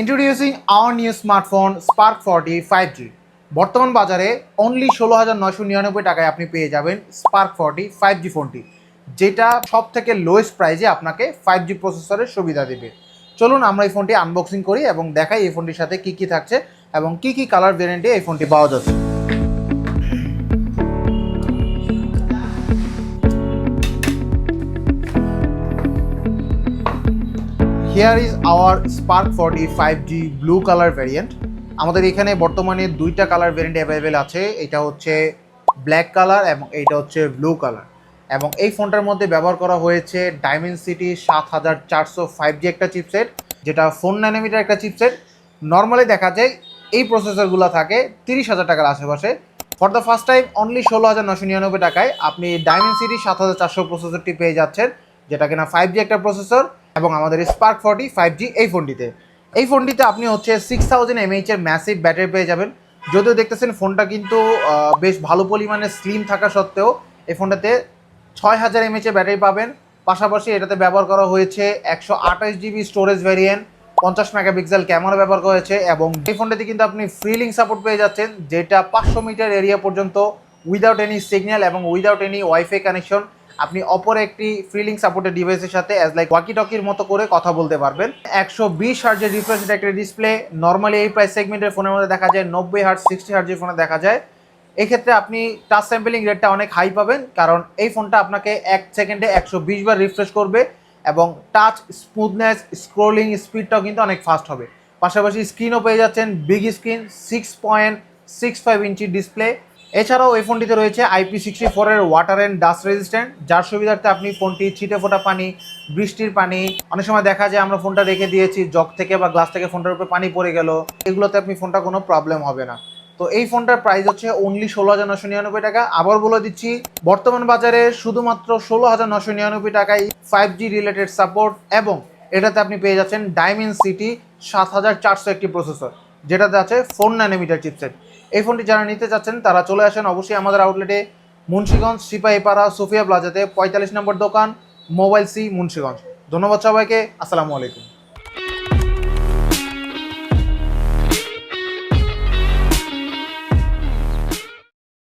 Introducing our new smartphone Spark forty five G বর্তমান বাজারে only ষোলো হাজার নয়শো নিরানব্বই টাকায় আপনি পেয়ে যাবেন স্পার্ক ফর্টি ফাইভ জি ফোনটি, যেটা সব থেকে লোয়েস্ট প্রাইজে আপনাকে ফাইভ জি প্রসেসরের সুবিধা দেবে। চলুন আমরা এই ফোনটি আনবক্সিং করি এবং দেখাই এই ফোনটির সাথে কী কী থাকছে এবং কী কী কালার ভেরিয়েন্টে এই ফোনটি পাওয়া যাচ্ছে। Here is our Spark forty five G blue colour variant আমাদের এখানে বর্তমানে দুইটা কালার ভ্যারিয়েন্ট অ্যাভেলেবেল আছে। এটা হচ্ছে ব্ল্যাক কালার এবং এইটা হচ্ছে ব্লু কালার এবং এই ফোনটার মধ্যে ব্যবহার করা হয়েছে ডায়মন্ড সিটি সাত হাজার চারশো ফাইভ জি একটা চিপসেট যেটা ফোন ন্যানোমিটার একটা চিপসেট নর্মালি দেখা যায় এই প্রসেসরগুলো থাকে তিরিশ হাজার টাকার আশেপাশে। For the first time only ষোলো হাজার নশো নিরানব্বই টাকায় আপনি ডায়মন্ড সিটি সাত হাজার চারশো প্রসেসরটি পেয়ে যাচ্ছেন, যেটা কিনা ফাইভ জি একটা প্রসেসর এবং আমাদের স্পার্ক ফর্টি ফাইভ জি এই ফোনটিতে। এই ফোনটিতে আপনি হচ্ছে সিক্স থাউজেন্ড এমএইচ এর ম্যাসিভ ব্যাটারি পেয়ে যাবেন। যদিও দেখতেছেন ফোনটা কিন্তু বেশ ভালো পরিমাণে স্লিম থাকা সত্ত্বেও এই ফোনটাতে ছয় হাজার এমএইচ এর ব্যাটারি পাবেন। পাশাপাশি এটাতে ব্যবহার করা হয়েছে একশো আঠাশ জিবি স্টোরেজ ভ্যারিয়েন্ট পঞ্চাশ মেগাপিক্সেল ক্যামেরা ব্যবহার করা হয়েছে এবং এই ফোনটাতে কিন্তু আপনি ফ্রিলিং সাপোর্ট পেয়ে যাচ্ছেন, যেটা পাঁচশো মিটার এরিয়া পর্যন্ত উইদাউট এনি সিগন্যাল এবং উইদাউট এনি ওয়াইফাই কানেকশন আপনি অপর একটি ফ্রিলিং সাপোর্টের ডিভাইসের সাথে অ্যাজ লাইক ওয়াকি টকির মতো করে কথা বলতে পারবেন। একশো বিশ হার্জের রিফ্রেশ একটা ডিসপ্লে নর্মালি এই প্রাইস সেগমেন্টের ফোনের মধ্যে দেখা যায় নব্বই হার্জ সিক্সটি হার্জের ফোনে দেখা যায়। এক্ষেত্রে আপনি টাচ স্যাম্পলিং রেটটা অনেক হাই পাবেন, কারণ এই ফোনটা আপনাকে এক সেকেন্ডে একশো বিশ বার রিফ্রেশ করবে এবং টাচ স্মুথনেস স্ক্রোলিং স্পিডটাও কিন্তু অনেক ফাস্ট হবে। পাশাপাশি স্ক্রিনও পেয়ে যাচ্ছেন big screen six point six five inch display এছাড়াও এই ফোনটিতে রয়েছে আইপি সিক্সটি ফোরের ওয়াটার অ্যান্ড ডাস্ট রেজিস্ট্যান্ট যার সুবিধার্থে আপনি ফোনটি ছিটে ফোটা পানি, বৃষ্টির পানি, অনেক সময় দেখা যায় আমরা ফোনটা রেখে দিয়েছি, জগ থেকে বা গ্লাস থেকে ফোনটার উপরে পানি পড়ে গেল, এগুলোতে আপনি ফোনটা কোনো প্রবলেম হবে না। তো এই ফোনটার প্রাইস হচ্ছে অনলি ষোলো হাজার নশো নিরানব্বই টাকা। আবার বলে দিচ্ছি, বর্তমান বাজারে শুধুমাত্র ষোলো হাজার নশো নিরানব্বই টাকায় ফাইভ জি রিলেটেড সাপোর্ট এবং এটাতে আপনি পেয়ে যাচ্ছেন ডায়মন্ড সিটি সাত হাজার চারশো একটি প্রসেসর যেটাতে আছে ফোর ন্যানোমিটার চিপসেট এই ফোনটি যারা নিতে চাচ্ছেন, তারা চলে আসেন অবশ্যই আমাদের আউটলেটে মুন্সীগঞ্জ সিপাহীপাড়া সুফিয়া প্লাজাতে। পঁয়তাল্লিশ নম্বর দোকান, মোবাইল সি, মুন্সীগঞ্জ। ধন্যবাদ সবাইকে, আসসালামু আলাইকুম।